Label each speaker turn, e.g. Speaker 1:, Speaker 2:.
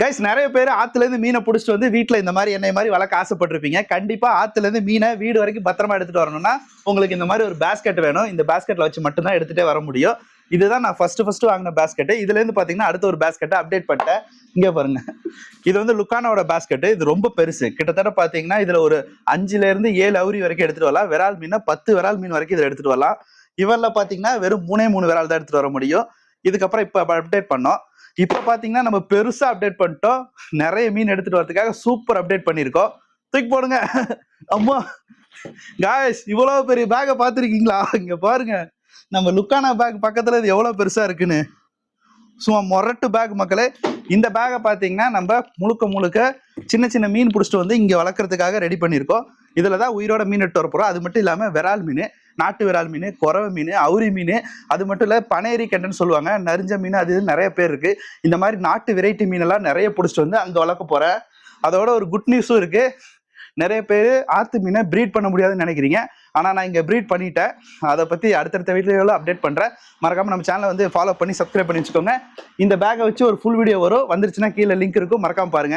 Speaker 1: Guys நிறைய பேர் ஆத்துல இருந்து மீனை பிடிச்சிட்டு வந்து வீட்டில் இந்த மாதிரி எண்ணெய் மாதிரி வளர்க்க ஆசைப்பட்டிருப்பீங்க. கண்டிப்பா ஆத்துல இருந்து மீனை வீடு வரைக்கும் பத்திரமா எடுத்துட்டு வரணும்னா உங்களுக்கு இந்த மாதிரி ஒரு பேஸ்கெட் வேணும். இந்த பேஸ்கெட்ல வச்சு மட்டும்தான் எடுத்துகிட்டே வர முடியும். இதுதான் நான் ஃபர்ஸ்ட் ஃபர்ஸ்ட் வாங்கின பேஸ்கெட்டு இதுல இருந்து பாத்தீங்கன்னா அடுத்த ஒரு பேஸ்கெட்டை அப்டேட் பண்ணிட்டேன். இங்கே பாருங்க. இது வந்து லுக்கானோட பேஸ்கெட் இது ரொம்ப பெருசு. கிட்டத்தட்ட பார்த்தீங்கன்னா இதுல ஒரு அஞ்சுல இருந்து ஏழு அவுரி வரைக்கும் எடுத்துட்டு வரலாம். விரால் மீனை பத்து விரால் மீன் வரைக்கும் இதில் எடுத்துட்டு வரலாம். இவரில் பாத்தீங்கன்னா வெறும் மூணே மூணு விரால் தான் எடுத்துட்டு வர முடியும். இதுக்கப்புறம் இப்போ அப்டேட் பண்ணோம். இப்போ பாத்தீங்கன்னா நம்ம பெருசா அப்டேட் பண்ணிட்டோம். நிறைய மீன் எடுத்துட்டு வரதுக்காக சூப்பர் அப்டேட் பண்ணியிருக்கோம். தூக்கி போடுங்க. அம்மா காயஸ் இவ்வளவு பெரிய பேக்கை பார்த்துருக்கீங்களா? இங்க பாருங்க. நம்ம லுக்கானா பேக் பக்கத்துல இது எவ்வளவு பெருசா இருக்குன்னு. சும்மா மொரட்டு பேக் மக்களே. இந்த பேக்கை பார்த்தீங்கன்னா நம்ம முழுக்க முழுக்க சின்ன சின்ன மீன் பிடிச்சிட்டு வந்து இங்கே வளர்க்குறதுக்காக ரெடி பண்ணியிருக்கோம். இதில் தான் உயிரோட மீன் எடுத்து வரப்போகிறோம் அது மட்டும் இல்லாமல் விரால் மீன் நாட்டு விரால் மீன் குறவை மீன் அவுரி மீன் அது மட்டும் இல்லை பனேரி கெண்டன்னு சொல்லுவாங்க. நரிஞ்ச மீன் அது இது நிறைய பேர் இருக்குது இந்த மாதிரி நாட்டு வெரைட்டி மீனெல்லாம் நிறைய பிடிச்சிட்டு வந்து அங்கே வளர்க்க போகிறேன் அதோட ஒரு குட் நியூஸும் இருக்குது நிறைய பேர் ஆற்று மீனை ப்ரீட் பண்ண முடியாதுன்னு நினைக்கிறீங்க. ஆனால் நான் இங்கே ப்ரீட் பண்ணிட்டேன். அதை பற்றி அடுத்தடுத்த வீடியோவில் அப்டேட் பண்ணுறேன் மறக்காமல் நம்ம சேனலை வந்து ஃபாலோ பண்ணி சப்ஸ்கிரைப் பண்ணி வச்சுக்கோங்க. இந்த பேக்கை வச்சு ஒரு ஃபுல் வீடியோ வரும். வந்துருச்சுன்னா கீழே லிங்க் இருக்கும். மறக்காமல் பாருங்கள்